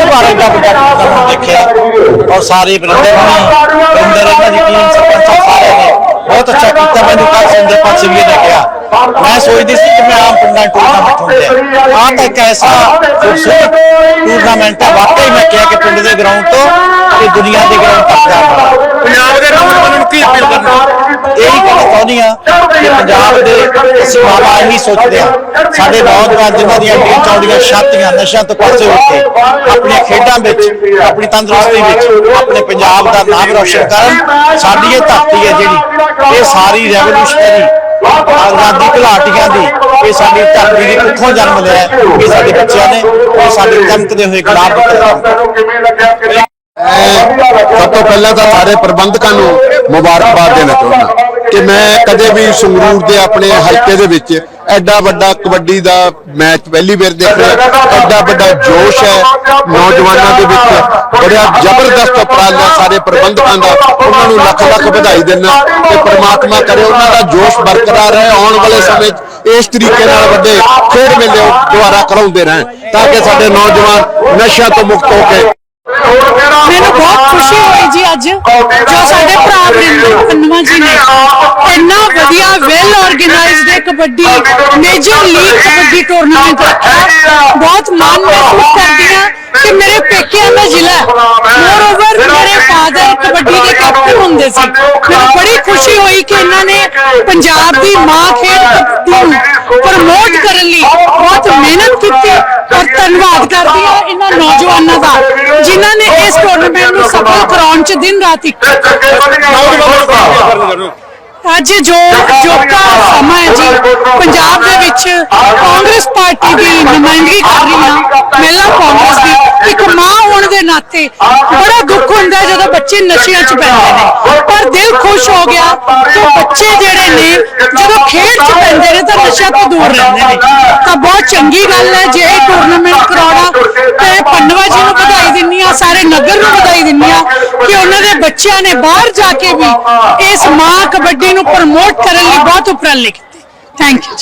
ਵਾਰ ਦਾ ਵੱਡਾ ਦੇਖਿਆ। ਔਰ ਸਾਰੇ ਬਰਿੰਦਰ ਹੋਣੀ ਬਰਿੰਦਰ ਇਹਨਾਂ ਦੀ ਟੀਮ ਸਰਪੰਚ ਸਾਰੇ ਨੇ। ਬਹੁਤ ਅੱਛਾ ਕੀਤਾ, ਮੈਨੂੰ ਕੱਲ ਸਿੰਦਰ ਪੰਚ ਵੀ ਮੈਂ ਸੋਚਦੀ ਸੀ ਕਿ ਮੈਂ ਆਮ ਪਿੰਡਾਂ ਟੂਰਨਾਮੈਂਟ ਹੁੰਦੇ ਆ ਆਹ ਤਾਂ ਇੱਕ ਐਸਾ ਖੂਬਸੂਰਤ ਟੂਰਨਾਮੈਂਟ ਹੈ। ਵਾਕਈ ਮੈਂ ਕਿਹਾ ਕਿ ਪਿੰਡ ਦੇ ਗਰਾਊਂਡ ਤੋਂ ਇਹ ਦੁਨੀਆ ਦੇ ਗਰਾਊਂਡ ਤੱਕ ਜਾਣਾ ਪੰਜਾਬ ਦੇ ਨੌਜਵਾਨਾਂ ਨੂੰ ਕੀ ਅਪੀਲ ਕਰਨਾ? ਇਹੀ ਕਹਿਣਾ ਚਾਹੁੰਦੀ ਆ ਕਿ ਪੰਜਾਬ ਦੇ ਅਸੀਂ ਮਾਵਾ ਇਹੀ ਸੋਚਦੇ ਆ ਸਾਡੇ ਨੌਜਵਾਨ ਜਿਨ੍ਹਾਂ ਦੀਆਂ ਡੀਲ ਚਾਉਂਦੀਆਂ ਛਾਤੀਆਂ ਨਸ਼ਿਆਂ ਤੋਂ ਪਾਸੇ ਹੋ ਕੇ ਆਪਣੀਆਂ ਖੇਡਾਂ ਵਿੱਚ ਆਪਣੀ ਤੰਦਰੁਸਤੀ ਵਿੱਚ ਆਪਣੇ ਪੰਜਾਬ ਦਾ ਨਾਮ ਰੌਸ਼ਨ ਕਰਨ। ਸਾਡੀ ਇਹ ਧਰਤੀ ਹੈ ਜਿਹੜੀ ਇਹ ਸਾਰੀ ਰੈਵੋਲੂਸ਼ਨਰੀ ਆਜ਼ਾਦੀ ਘੁਲਾਟੀਆਂ ਦੀ, ਇਹ ਸਾਡੀ ਧਰਤੀ ਦੀ ਕਿੱਥੋਂ ਜਨਮ ਲਿਆ ਇਹ ਸਾਡੇ ਬੱਚਿਆਂ ਨੇ ਉਹ ਸਾਡੇ ਚਮਕਦੇ ਹੋਏ ਗੁਲਾਬ ਦੇ ਸਭ ਤੋਂ ਪਹਿਲਾਂ ਤਾਂ ਸਾਰੇ ਪ੍ਰਬੰਧਕਾਂ ਨੂੰ ਮੁਬਾਰਕਬਾਦ ਦੇਣਾ ਚਾਹੁੰਦਾ ਕਿ ਮੈਂ ਕਦੇ ਵੀ ਸੰਗਰੂਰ ਦੇ ਆਪਣੇ ਹਲਕੇ ਦੇ ਵਿੱਚ ਐਡਾ ਵੱਡਾ ਕਬੱਡੀ ਦਾ ਮੈਚ ਪਹਿਲੀ ਵਾਰ ਦੇਖ ਰਿਹਾ। ਐਡਾ ਵੱਡਾ ਜੋਸ਼ ਹੈ ਨੌਜਵਾਨਾਂ ਦੇ ਵਿੱਚ। ਬੜਾ ਜ਼ਬਰਦਸਤ ਉਪਰਾਲਾ ਸਾਰੇ ਪ੍ਰਬੰਧਕਾਂ ਦਾ। ਉਹਨਾਂ ਨੂੰ ਲੱਖ ਲੱਖ ਵਧਾਈ ਦਿੰਦਾ ਤੇ ਪ੍ਰਮਾਤਮਾ ਕਰੇ, ਉਹਨਾਂ ਦਾ ਜੋਸ਼ ਬਰਕਰਾਰ ਰਹੇ ਆਉਣ ਵਾਲੇ ਸਮੇਂ 'ਚ ਇਸ ਤਰੀਕੇ ਨਾਲ ਵੱਡੇ ਖੇਡ ਮੇਲੇ ਦੁਆਰਾ ਕਰਾਉਂਦੇ ਰਹਿਣ ਤਾਂ ਕਿ ਸਾਡੇ ਨੌਜਵਾਨ ਨਸ਼ਿਆਂ ਤੋਂ ਮੁਕਤ ਹੋ ਕੇ। ਮੈਨੂੰ ਬਹੁਤ ਖੁਸ਼ੀ ਹੋਈ ਜੀ ਅੱਜ, ਜੋ ਸਾਡੇ ਭਰਾ ਵਰਿੰਦਰ ਪੰਨਵਾ ਜੀ ਨੇ ਇੰਨਾ ਵਧੀਆ ਵੈਲ ਆਰਗੇਨਾਈਜ਼ਡ ਇੱਕ kabaddi major league kabaddi tournament ਰੱਖਿਆ। ਬਹੁਤ ਮਾਣ ਮਹਿਸੂਸ ਕਰਦੀ ਹਾਂ ਕਿ ਮੇਰੇ ਪੇਕਿਆਂ ਦਾ ਜ਼ਿਲ੍ਹਾ ਮੋਰ ਮੇਰੇ ਫਾਦਰ ਕਬੱਡੀ ਦੇ ਕੈਪਟਨ ਹੁੰਦੇ ਸੀ। ਮੈਨੂੰ ਬੜੀ ਖੁਸ਼ੀ ਹੋਈ ਕਿ ਇਹਨਾਂ ਨੇ ਪੰਜਾਬ ਦੀ ਮਾਂ ਖੇਡ ਨੂੰ ਪ੍ਰਮੋਟ ਕਰਨ ਲਈ ਬਹੁਤ ਮਿਹਨਤ ਕੀਤੀ ਔਰ ਧੰਨਵਾਦ ਕਰਦੀ ਹਾਂ ਇਹਨਾਂ ਨੌਜਵਾਨਾਂ ਦਾ, ਜਿਨ੍ਹਾਂ ਨੇ ਇਸ ਟੂਰਨਾਮੈਂਟ ਨੂੰ ਸਫਲ ਕਰਾਉਣ ਚ ਦਿਨ ਰਾਤ ਇੱਕ ਅੱਜ ਜੋ ਜੋਕਾ ਸਮਾਂ ਹੈ ਜੀ, ਪੰਜਾਬ ਦੇ ਵਿੱਚ ਕਾਂਗਰਸ ਪਾਰਟੀ ਦੀ ਨੁਮਾਇੰਦਗੀ ਕਰ ਰਹੀ ਹਾਂ। ਮਹਿਲਾ ਕਾਂਗਰਸ ਦੀ ਇੱਕ ਮਾਂ ਹੋਣ ਦੇ ਨਾਤੇ ਬੜਾ ਦੁੱਖ ਹੁੰਦਾ ਜਦੋਂ ਬੱਚੇ ਨਸ਼ਿਆਂ 'ਚ ਪੈਂਦੇ ਨੇ। ਪਰ ਦਿਲ ਖੁਸ਼ ਹੋ ਗਿਆ ਕਿ ਬੱਚੇ ਜਿਹੜੇ ਨੇ, ਜਦੋਂ ਖੇਡ 'ਚ ਪੈਂਦੇ ਨੇ ਤਾਂ ਨਸ਼ਿਆਂ ਤੋਂ ਦੂਰ ਰਹਿੰਦੇ ਨੇ। ਤਾਂ ਬਹੁਤ ਚੰਗੀ ਗੱਲ ਹੈ, ਜੇ ਇਹ ਟੂਰਨਾਮੈਂਟ ਕਰਾਉਣਾ ਤੇ ਪੰਨਵਾ ਜੀ ਨੂੰ ਵਧਾਈ ਦਿੰਨੀ ਆ ਸਾਰੇ ਨਗਰ ਨੂੰ ਵਧਾਈ ਦਿੰਨੀ ਆ ਕਿ ਉਹਨਾਂ ਦੇ ਬੱਚਿਆਂ ਨੇ ਬਾਹਰ ਜਾ ਕੇ ਵੀ ਇਸ ਮਾਂ ਕਬੱਡੀ ਨੂੰ ਪ੍ਰਮੋਟ ਕਰਨ ਲਈ ਬਹੁਤ ਉਪਰਾਲੇ ਕੀਤੇ। ਥੈਂਕ ਯੂ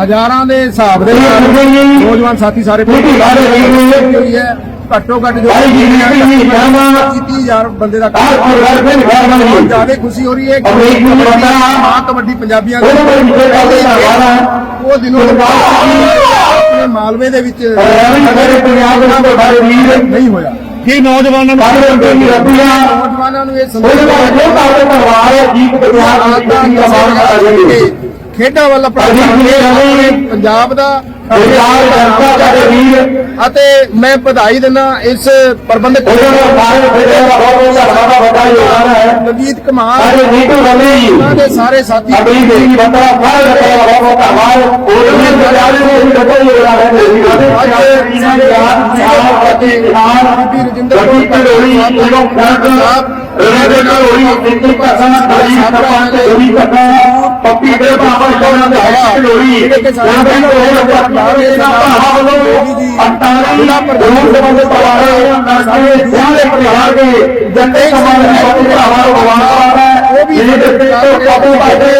ਹਜ਼ਾਰਾਂ ਦੇ ਹਿਸਾਬ ਦੇ ਨਾਲ ਨੌਜਵਾਨ ਸਾਥੀ ਸਾਰੇ ਹੋਈ ਹੈ। ਘੱਟੋ ਘੱਟ ਜੋ 30000 ਬੰਦੇ ਦਾ ਜ਼ਿਆਦਾ ਖੁਸ਼ੀ ਹੋ ਰਹੀ ਹੈ ਮਾਂ ਕਬੱਡੀ ਪੰਜਾਬੀਆਂ ਦੀ ਉਹ ਦਿਨੋਂ ਆਪਣੇ ਮਾਲਵੇ ਦੇ ਵਿੱਚ ਨਹੀਂ ਹੋਇਆ। ਕੀ ਨੌਜਵਾਨਾਂ ਨੂੰ ਨੌਜਵਾਨਾਂ ਨੂੰ ਇਹ ਸੰਦੇਸ਼ ਖੇਡਾਂ ਵੱਲ ਆਪਣਾ ਪੰਜਾਬ ਦਾ ਅਤੇ ਮੈਂ ਵਧਾਈ ਦਿੰਦਾ ਇਸ ਪ੍ਰਬੰਧਕ ਨਵੀਤ ਕੁਮਾਰ ਦੇ ਸਾਥੀ ਦੇ ਦੇ ਸਾਡੇ ਦੇ ਸਾਰੇ ਦੇ ਦੇ ਨੰਦੋ ਨੇ ਵੱਡੀ ਕਲਾ ਦਾ ਜਾਨ ਕੋਟ ਹੈ